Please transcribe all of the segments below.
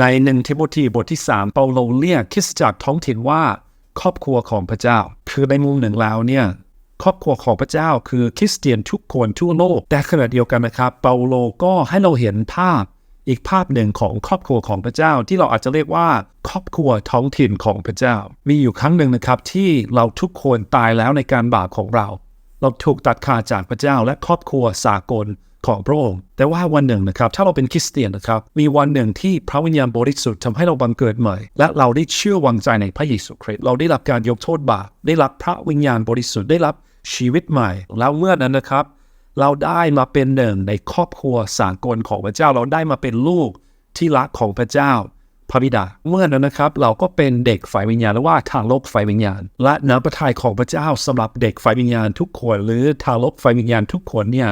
ในหนึ่งทิโมธีบทที่ 3 เปาโลเรียกคริสตจักรท้องถิ่นว่าครอบครัวของพระเจ้า คือในมุมหนึ่งแล้วเนี่ยครอบครัวของพระเจ้าคือคริสเตียนทุกคนทั่วโลก แต่ขณะเดียวกันนะครับ เปาโลก็ให้เราเห็นภาพอีกภาพหนึ่งของครอบครัวของพระเจ้า ที่เราอาจจะเรียกว่า ครอบครัวท้องถิ่นของพระเจ้า มีอยู่ครั้งหนึ่งนะครับที่เราทุกคนตายแล้วในการบาปของเรา เราถูกตัดขาดจากพระเจ้าและครอบครัวสากล ของพระองค์ แต่ว่าวันหนึ่งนะครับ ถ้าเราเป็นคริสเตียนนะครับ มีวันหนึ่งที่พระวิญญาณบริสุทธิ์ทำให้เราบังเกิดใหม่ และเราได้เชื่อวางใจในพระเยซูคริสต์ เราได้รับการยกโทษบาป ได้รับพระวิญญาณบริสุทธิ์ ได้รับชีวิตใหม่ แล้วเมื่อนั้นนะครับ เราได้มาเป็นหนึ่งในครอบครัวสากลของพระเจ้า เราได้มาเป็นลูกที่รักของพระเจ้าพระบิดา เมื่อนั้นนะครับ เราก็เป็นเด็กฝ่ายวิญญาณหรือว่าทางโลกฝ่ายวิญญาณ และน้ำพระทัยของพระเจ้าสำหรับเด็กฝ่ายวิญญาณทุกคน หรือทางโลกฝ่ายวิญญาณทุกคนเนี่ย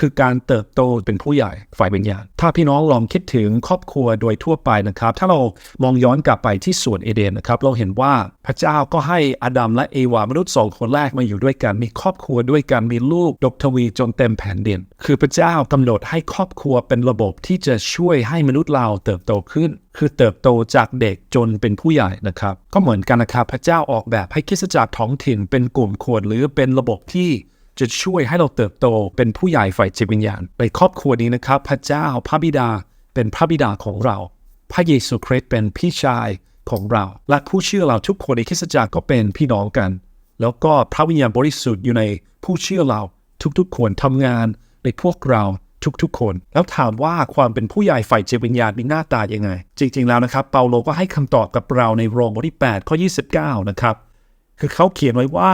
คือการเติบโตเป็นผู้ใหญ่ฝ่ายวิญญาณ ถ้าพี่น้องลองคิดถึงครอบครัวโดยทั่วไปนะครับ ถ้าเรามองย้อนกลับไปที่สวนเอเดนนะครับ เราเห็นว่าพระเจ้าก็ให้อดัมและเอวามนุษย์สองคนแรกมาอยู่ด้วยกัน มีครอบครัวด้วยกัน มีลูกดกทวีจนเต็มแผ่นดิน คือพระเจ้ากำหนดให้ครอบครัวเป็นระบบที่จะช่วยให้มนุษย์เราเติบโตขึ้น คือเติบโตจากเด็กจนเป็นผู้ใหญ่นะครับ ก็เหมือนกันนะครับ พระเจ้าออกแบบให้คริสตจักรท้องถิ่นเป็นกลุ่มคนหรือเป็นระบบที่ จะช่วยให้เราเติบโตเป็นผู้ใหญ่ฝ่ายจิตวิญญาณ ในครอบครัวนี้นะครับ พระเจ้าพระบิดาเป็นพระบิดาของเรา พระเยซูคริสต์เป็นพี่ชายของเรา และผู้เชื่อเราทุกคนในคริสตจักรก็เป็นพี่น้องกัน แล้วก็พระวิญญาณบริสุทธิ์อยู่ในผู้เชื่อเราทุกๆคนทำงานในพวกเราทุกๆคน แล้วถามว่าความเป็นผู้ใหญ่ฝ่ายจิตวิญญาณมีหน้าตายังไง จริง ๆ แล้วนะครับ เปาโลก็ให้คำตอบกับเราในโรมบทที่8ข้อ29 นะครับ คือเขาเขียนไว้ว่า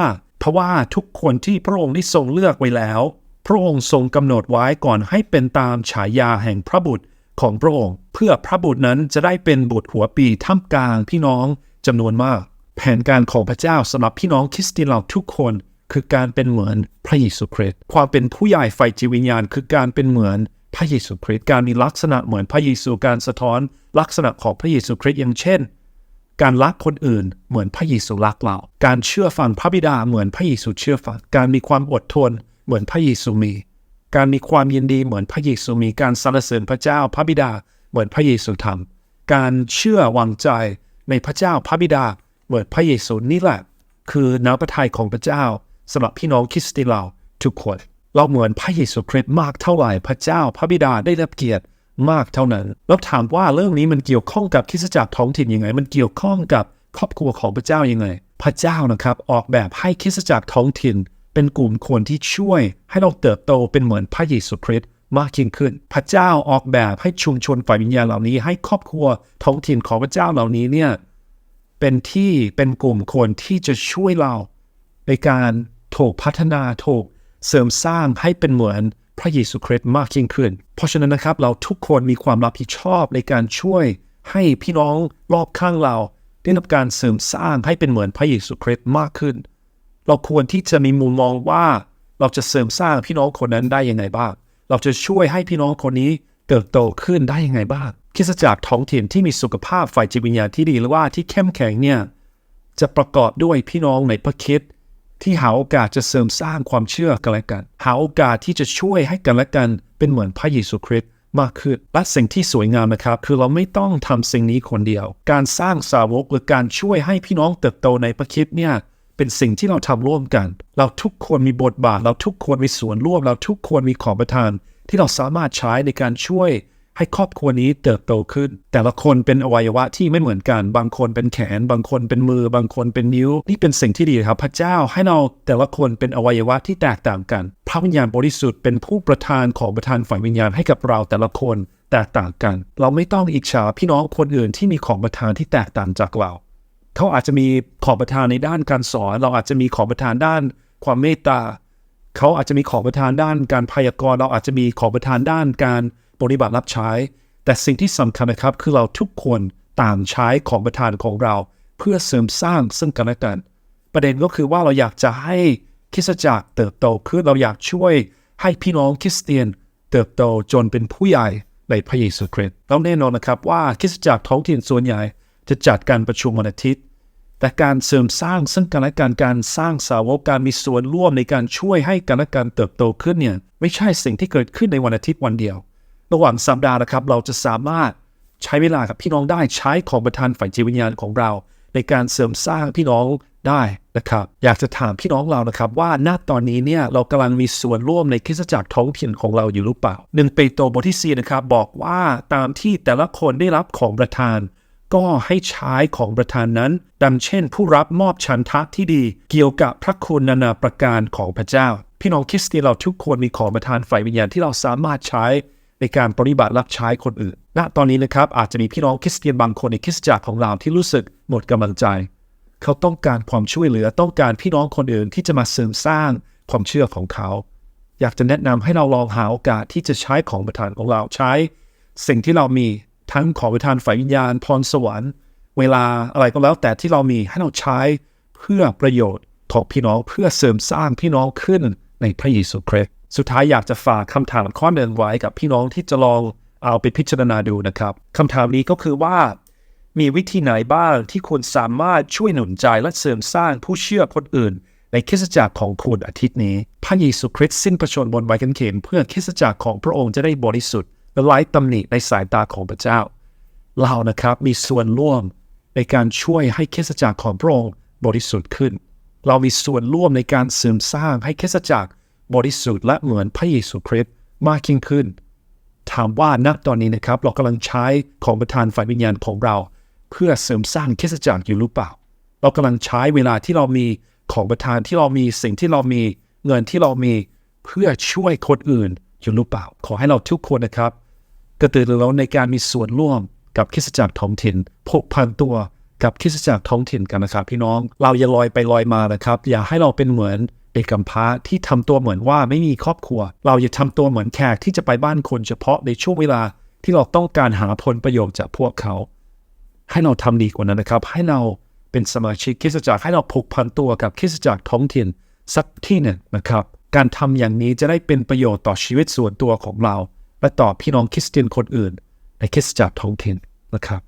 ะว่าทุกคนที่พระองค์ได้ทรงเลือกไว้แล้ว พระองค์ทรงกำหนดไว้ก่อนให้เป็นตามฉายาแห่งพระบุตรของพระองค์ เพื่อพระบุตรนั้นจะได้เป็นบุตรหัวปีท่ามกลางพี่น้องจำนวนมาก แผนการของพระเจ้าสำหรับพี่น้องคริสเตียนเราทุกคนคือการเป็นเหมือนพระเยซูคริสต์ความเป็นผู้ใหญ่ฝ่ายจิตวิญญาณ คือการเป็นเหมือนพระเยซูคริสต์การมีลักษณะเหมือนพระเยซูการสะท้อน ลักษณะของพระเยซูคริสต์อย่างเช่น การรักคนอื่นเหมือนพระเยซูรักเรา การเชื่อฟังพระบิดาเหมือนพระเยซูเชื่อฟัง การมีความอดทนเหมือนพระเยซูมี การมีความยินดีเหมือนพระเยซูมี การสรรเสริญพระเจ้าพระบิดาเหมือนพระเยซูทำ การเชื่อวางใจในพระเจ้าพระบิดาเหมือนพระเยซูนี่แหละ คือน้ำพระทัยของพระเจ้าสำหรับพี่น้องคริสเตียนเราทุกคน เราเหมือนพระเยซูคริสต์มากเท่าไหร่พระเจ้าพระบิดาได้รับเกียรติ มากเท่านั้น แล้วถามว่าเรื่องนี้มันเกี่ยวข้องกับคริสตจักรท้องถิ่นยังไง มันเกี่ยวข้องกับครอบครัวของพระเจ้ายังไง พระเจ้านะครับออกแบบให้คริสตจักรท้องถิ่น เป็นกลุ่มคนที่ช่วยให้เราเติบโตเป็นเหมือนพระเยซูคริสต์มากยิ่งขึ้น พระเจ้าออกแบบให้ชุมชนฝ่ายวิญญาณเหล่านี้ ให้ครอบครัวท้องถิ่นของพระเจ้าเหล่านี้เนี่ยเป็นที่เป็นกลุ่มคนที่จะช่วยเราในการถูกพัฒนาถูกเสริมสร้างให้เป็นเหมือน พระเยซูคริสต์มากยิ่งขึ้น เพราะฉะนั้นนะครับเราทุกคนมีความรับผิดชอบในการช่วยให้พี่น้องรอบข้างเรา ได้รับการเสริมสร้างให้เป็นเหมือนพระเยซูคริสต์มากขึ้น เราควรที่จะมีมุมมองว่าเราจะเสริมสร้างพี่น้องคนนั้นได้ยังไงบ้าง เราจะช่วยให้พี่น้องคนนี้เติบโตขึ้นได้ยังไงบ้างคิสจักรท้องถิ่นที่มีสุขภาพฝ่ายจิตวิญญาณที่ดีหรือว่าที่เข้มแข็งเนี่ยจะประกอบด้วยพี่น้องในพระคิด ที่หาโอกาสจะเสริมสร้างความเชื่อกันและกัน หาโอกาสที่จะช่วยให้กันและกัน เป็นเหมือนพระเยซูคริสต์มากขึ้นและสิ่งที่สวยงามนะครับ คือเราไม่ต้องทำสิ่งนี้คนเดียว การสร้างสาวกหรือการช่วยให้พี่น้องเติบโตในพระคิดเนี่ยเป็นสิ่งที่เราทำร่วมกัน เราทุกคนมีบทบาท เราทุกคนมีส่วนร่วม เราทุกคนมีของประทาน ที่เราสามารถใช้ในการช่วย ให้ครอบครัวนี้เติบโตขึ้น แต่ละคนเป็นอวัยวะที่ไม่เหมือนกัน บางคนเป็นแขน บางคนเป็นมือ บางคนเป็นนิ้ว นี่เป็นสิ่งที่ดีครับ พระเจ้าให้เราแต่ละคนเป็นอวัยวะที่แตกต่างกัน พระวิญญาณบริสุทธิ์เป็นผู้ประทานของประทานฝ่ายวิญญาณให้กับเราแต่ละคนแตกต่างกัน เราไม่ต้องอิจฉาพี่น้องคนอื่นที่มีของประทานที่แตกต่างจากเราเขาอาจจะมีของประทานในด้านการสอน เราอาจจะมีของประทานด้านความเมตตา เขาอาจจะมีของประทานด้านการพยากรณ์ เราอาจจะมีของประทานด้านการ ปฏิบัติรับใช้ แต่สิ่งที่สำคัญนะครับ คือเราทุกคนต่างใช้ของประทานของเรา เพื่อเสริมสร้างซึ่งกันและกัน ประเด็นก็คือว่าเราอยากจะให้คริสตจักรเติบโตขึ้นเราอยากช่วยให้พี่น้องคริสเตียน เติบโตจนเป็นผู้ใหญ่ในพระเยซูคริสต์แล้วแน่นอนนะครับว่าคริสตจักรท้องถิ่นส่วนใหญ่ จะจัดการประชุมวันอาทิตย์ แต่การเสริมสร้างซึ่งกันและกันการสร้างสาวกการมีส่วนร่วมในการช่วยให้กันและกันเติบโตขึ้นเนี่ยไม่ใช่สิ่งที่เกิดขึ้นในวันอาทิตย์วันเดียว ระหว่างสัปดาห์นะครับ เราจะสามารถใช้เวลากับพี่น้องได้ใช้ของประทานฝ่ายจิตวิญญาณของเรา ในการเสริมสร้างพี่น้องได้นะครับ อยากจะถามพี่น้องเรานะครับ ว่าณตอนนี้เนี่ยเรากำลังมีส่วนร่วมในคริสตจักรท้องถิ่นของเราอยู่หรือเปล่าหนึ่งเปโตรบทที่สี่นะครับบอกว่าตามที่แต่ละคนได้รับของประทานก็ให้ใช้ของประทานนั้น ดังเช่น ผู้รับมอบชันทะที่ดี เกี่ยวกับพระคุณนานาประการของพระเจ้า พี่น้องคริสเตียนเราทุกคนมีของประทานฝ่ายวิญญาณที่เราสามารถใช้ ในการปฏิบัติรับใช้คนอื่น ณ ตอนนี้นะครับอาจจะมีพี่น้องคริสเตียนบางคนในคริสตจักรของเราที่รู้สึกหมดกำลังใจ เขาต้องการความช่วยเหลือต้องการพี่น้องคนอื่นที่จะมาเสริมสร้างความเชื่อของเขา อยากจะแนะนำให้เราลองหาโอกาสที่จะใช้ของประทานของเราใช้ สิ่งที่เรามีทั้งของประทานฝ่ายวิญญาณพรสวรรค์ เวลาอะไรก็แล้วแต่ที่เรามีให้เราใช้เพื่อประโยชน์ของพี่น้องเพื่อเสริมสร้างพี่น้องขึ้นในพระเยซูคริสต์ สุดท้ายอยากจะฝากคำถามข้อหนึ่งไว้กับพี่น้องที่จะลองเอาไปพิจารณาดูนะครับคำถามนี้ก็คือว่า มีวิธีไหนบ้างที่คุณสามารถช่วยหนุนใจและเสริมสร้างผู้เชื่อคนอื่น ในคริสตจักรของคุณอาทิตย์นี้ พระเยซูคริสต์สิ้นพระชนบนไม้กางเขนเพื่อคริสตจักรของพระองค์จะได้บริสุทธิ์และไร้ตำหนิในสายตาของพระเจ้า เรานะครับมีส่วนร่วมในการช่วยให้คริสตจักรของพระองค์บริสุทธิ์ขึ้น เรามีส่วนร่วมในการเสริมสร้างให้คริสตจักร บริสุทธิ์และเหมือนพระเยซูคริสต์มากยิ่งขึ้น ถามว่าณตอนนี้นะครับ เรากำลังใช้ของประทานฝ่ายวิญญาณของเรา เพื่อเสริมสร้างคริสตจักรอยู่หรือเปล่า เรากำลังใช้เวลาที่เรามีของประทานที่เรามีสิ่งที่เรามีเงินที่เรามีเพื่อช่วยคนอื่นอยู่หรือเปล่า ขอให้เราทุกคนนะครับกระตือรือร้นในการมีส่วนร่วมกับคริสตจักรท้องถิ่นผูกพันตัวกับคริสตจักรท้องถิ่นกันนะครับ พี่น้องเราอย่าลอยไปลอยมานะครับ อย่าให้เราเป็นเหมือน เด็กกำพร้าที่ทำตัวเหมือนว่าไม่มีครอบครัว เราอย่าทำตัวเหมือนแขกที่จะไปบ้านคนเฉพาะในช่วงเวลาที่เราต้องการหาผลประโยชน์จากพวกเขา ให้เราทำดีกว่านั้นนะครับ ให้เราเป็นสมาชิกคริสตจักรให้เราผูกพันตัวกับคริสตจักรท้องถิ่นสักที่หนึ่งนะครับ การทำอย่างนี้จะได้เป็นประโยชน์ต่อชีวิตส่วนตัวของเรา และต่อพี่น้องคริสเตียนคนอื่น ในคริสตจักรท้องถิ่นนะครับ